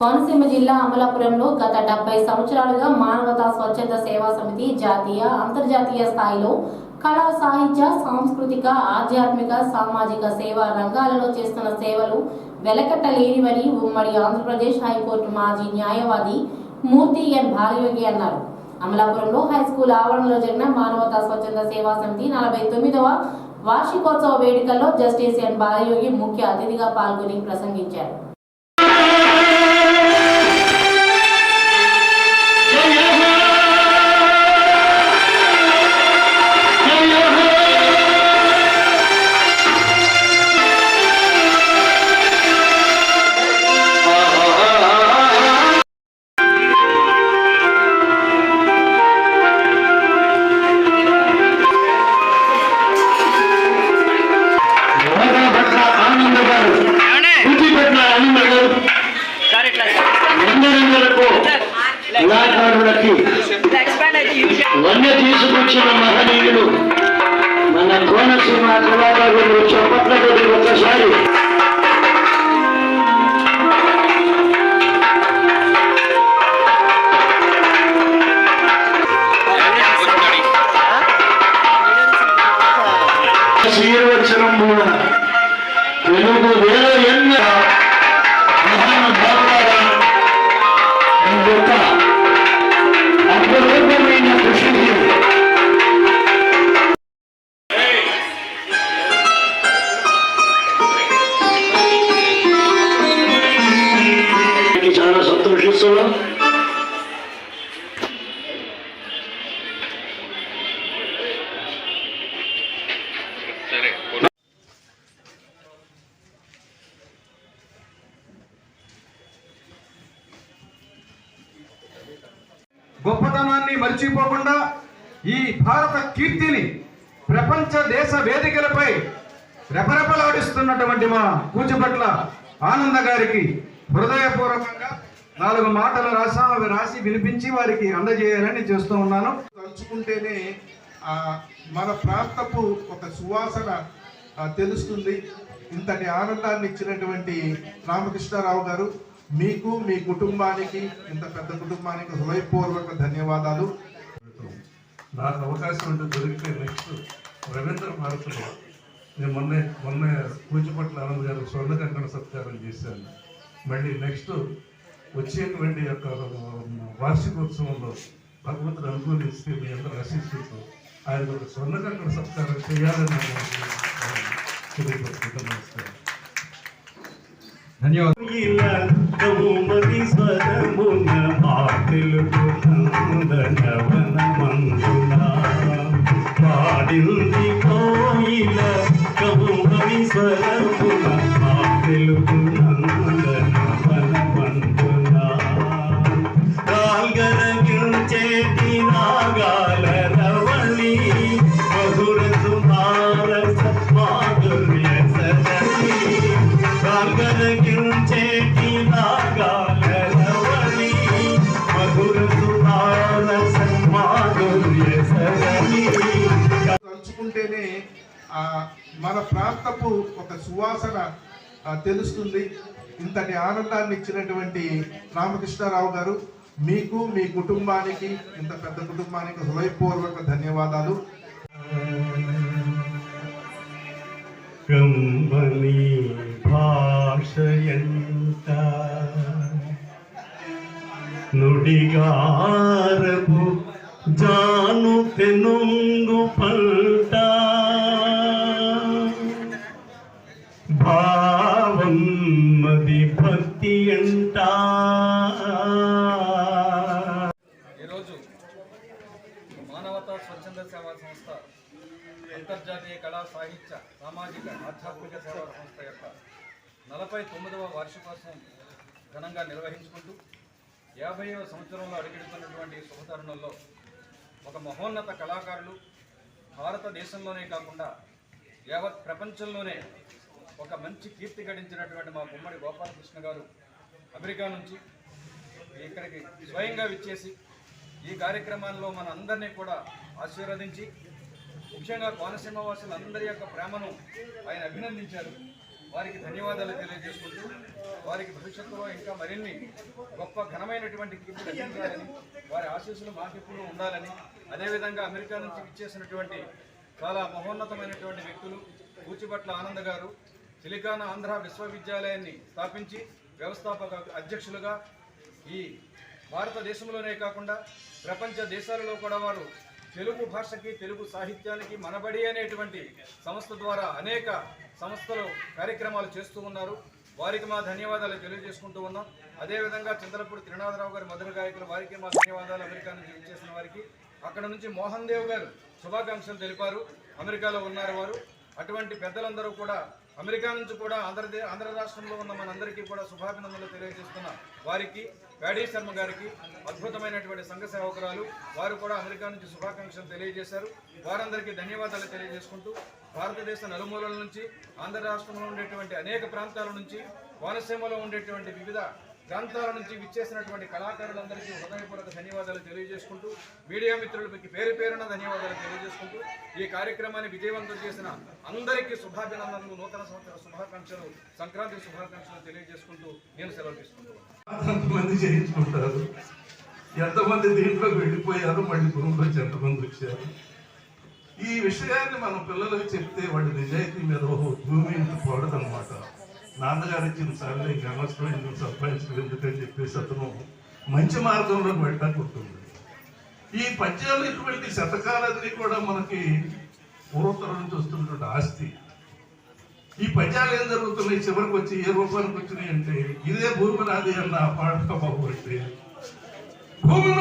కోనసీమ జిల్లా అమలాపురంలో గత డెబ్బై సంవత్సరాలుగా మానవతా స్వచ్ఛంద సేవా సమితి జాతీయ అంతర్జాతీయ స్థాయిలో కళా సాహిత్య సాంస్కృతిక ఆధ్యాత్మిక సామాజిక సేవా రంగాలలో చేస్తున్న సేవలు వెలకట్టలేనివని ఉమ్మడి ఆంధ్రప్రదేశ్ హైకోర్టు మాజీ న్యాయవాది మూర్తి ఎన్ భారయోగి అన్నారు. అమలాపురంలో హై స్కూల్ ఆవరణలో జరిగిన మానవతా స్వచ్ఛంద సేవా సమితి నలభై తొమ్మిదవ వార్షికోత్సవ వేడుకల్లో జస్టిస్ ఎన్ బాలయోగి ముఖ్య అతిథిగా పాల్గొని ప్రసంగించారు. కళాకారులకి వన్య తీసుకొచ్చిన మహనీయులు మన కోనసీమ కళాకారులు చప్పట్ల కొద్ది ఒక్కసారి సంతోషిస్తున్నాం గొప్పతనాన్ని మర్చిపోకుండా ఈ భారత కీర్తిని ప్రపంచ దేశ వేదికలపై రెపరెపలాడిస్తున్నటువంటి మా కూచిపట్ల ఆనంద గారికి హృదయపూర్వకంగా నాలుగు మాటలు రాసా అవి రాసి వినిపించి వారికి అందజేయాలని చేస్తూ ఉన్నాను. తలుచుకుంటేనే ఆ, మన ప్రాంతపు ఒక సువాసన తెలుస్తుంది. ఇంతటి ఆనందాన్ని ఇచ్చినటువంటి రామకృష్ణారావు గారు మీకు మీ కుటుంబానికి ఇంత పెద్ద కుటుంబానికి హృదయపూర్వక ధన్యవాదాలు. నాకు అవకాశం ఉంటే దొరికితే నెక్స్ట్ రవీంద్ర భారతిలో నేను మొన్న మొన్న కూచిపట్ల ఆనంద్ గారు స్వర్ణ కంకణ సత్కారం చేశాను. మళ్ళీ నెక్స్ట్ వచ్చేటువంటి యొక్క వార్షికోత్సవంలో భగవంతుడు అనుకూలిస్తే మీ అందరూ ఆశిస్తూ ఆయన ఒక స్వర్ణ సత్కారం చేయాలని నేను తెలియపరుచుకుంటూ నమస్కారం కౌమది స్వరమున మాటలకు నందనవన మందున పాడింది కోయిల కౌమది స్వరమున మాటలకు ఉంటేనే ఆ, మన ప్రాంతపు ఒక సువాసన తెలుస్తుంది. ఇంతటి ఆనందాన్ని ఇచ్చినటువంటి రామకృష్ణారావు గారు మీకు మీ కుటుంబానికి ఇంత పెద్ద కుటుంబానికి హృదయపూర్వక ధన్యవాదాలు. కమ్మని భాషయంత నుడిగారపు జాను తెనుంగు పంట భావం మది భక్తి అంట. ఈరోజు మానవతా స్వచ్ఛంద సేవా సంస్థ అంతర్జాతీయ కళా సాహిత్య సామాజిక ఆధ్యాత్మిక సేవా సంస్థ యొక్క నలభై తొమ్మిదవ వార్షికోత్సవం ఘనంగా నిర్వహించుకుంటూ యాభైవ సంవత్సరంలో అడుగెడుతున్నటువంటి శుభతరుణంలో ఒక మహోన్నత కళాకారులు భారతదేశంలోనే కాకుండా యావత్ ప్రపంచంలోనే ఒక మంచి కీర్తి గడించినటువంటి మా గుమ్మడి గోపాలకృష్ణ గారు అమెరికా నుంచి ఇక్కడికి స్వయంగా విచ్చేసి ఈ కార్యక్రమాల్లో మన అందరినీ కూడా ఆశీర్వదించి ముఖ్యంగా కోనసీమ వాసులందరి యొక్క ప్రేమను ఆయన అభినందించారు. వారికి ధన్యవాదాలు తెలియజేసుకుంటూ వారికి భవిష్యత్తులో ఇంకా మరిన్ని గొప్ప ఘనమైనటువంటి కీర్తి వారి ఆశీస్సులు మాకెప్పుడు ఉండాలని అదేవిధంగా అమెరికా నుంచి ఇచ్చేసినటువంటి చాలా మహోన్నతమైనటువంటి వ్యక్తులు కూచిపట్ల ఆనంద్ గారు సిలికాన్ ఆంధ్ర విశ్వవిద్యాలయాన్ని స్థాపించి వ్యవస్థాపక అధ్యక్షులుగా ఈ భారతదేశంలోనే కాకుండా ప్రపంచ దేశాలలో కూడా వారు తెలుగు భాషకి తెలుగు సాహిత్యానికి మనబడి అనేటువంటి సంస్థ ద్వారా అనేక సంస్థలు కార్యక్రమాలు చేస్తూ ఉన్నారు. వారికి మా ధన్యవాదాలు తెలియజేసుకుంటూ ఉన్నాం. అదేవిధంగా చంద్రపూడి త్రినాథరావు గారి మధుర గాయకులు వారికి మా ధన్యవాదాలు అమెరికా నుంచి చేసిన వారికి. అక్కడ నుంచి మోహన్ దేవ్ గారు శుభాకాంక్షలు తెలిపారు. అమెరికాలో ఉన్నారు వారు. అటువంటి పెద్దలందరూ కూడా అమెరికా నుంచి కూడా ఆంధ్రదే ఆంధ్ర రాష్ట్రంలో ఉన్న మనందరికీ కూడా శుభాభినందనలు తెలియజేస్తున్న. వారికి ప్యాడీ శర్మ గారికి అద్భుతమైనటువంటి సంఘ సేవకురాలు వారు కూడా అమెరికా నుంచి శుభాకాంక్షలు తెలియజేశారు. వారందరికీ ధన్యవాదాలు తెలియజేసుకుంటూ భారతదేశ నలుమూలల నుంచి ఆంధ్ర రాష్ట్రంలో ఉండేటువంటి అనేక ప్రాంతాల నుంచి కోనసీమలో ఉండేటువంటి వివిధ ప్రాంతాల నుంచి విచ్చేసినటువంటి కళాకారులందరికీ హృదయపూర్వక ధన్యవాదాలు తెలియజేసుకుంటూ మీడియా మిత్రులకి పేరు పేరున ధన్యవాదాలు తెలియజేసుకుంటూ ఈ కార్యక్రమాన్ని విజయవంతం చేసిన అందరికీ శుభాభినందనలు నూతన సంవత్సర శుభాకాంక్షలు సంక్రాంతి శుభాకాంక్షలు తెలియజేసుకుంటూ నేను సెలవు తీసుకుంటున్నాను. ఎంతమంది చేయించుకుంటారు ఎంతమంది దీంట్లోకి వెళ్ళిపోయారు? మళ్ళీ భూమిలో ఎంతమంది వచ్చారు? ఈ విషయాన్ని మనం పిల్లలకు చెప్తే వాడి నిజాయితీ మీద భూమి ఇంటి పోడదనమాట నాన్నగారు ఇచ్చిన సార్లు ఇంకా అనవసరం సంపాదించడం ఎందుకని చెప్పేసి అతను మంచి మార్గంలో వెళ్ళడానికి ఉంటుంది ఈ పద్యాలు ఇటువంటి శతకాలన్నీ కూడా మనకి పూర్వతరం నుంచి వస్తున్నటువంటి ఆస్తి. ఈ పద్యాలు ఏం జరుగుతున్నాయి? చివరికి వచ్చి ఏ రూపానికి వచ్చినాయి అంటే ఇదే భూమి నాది అన్న పాట బాబు అంటే భూమి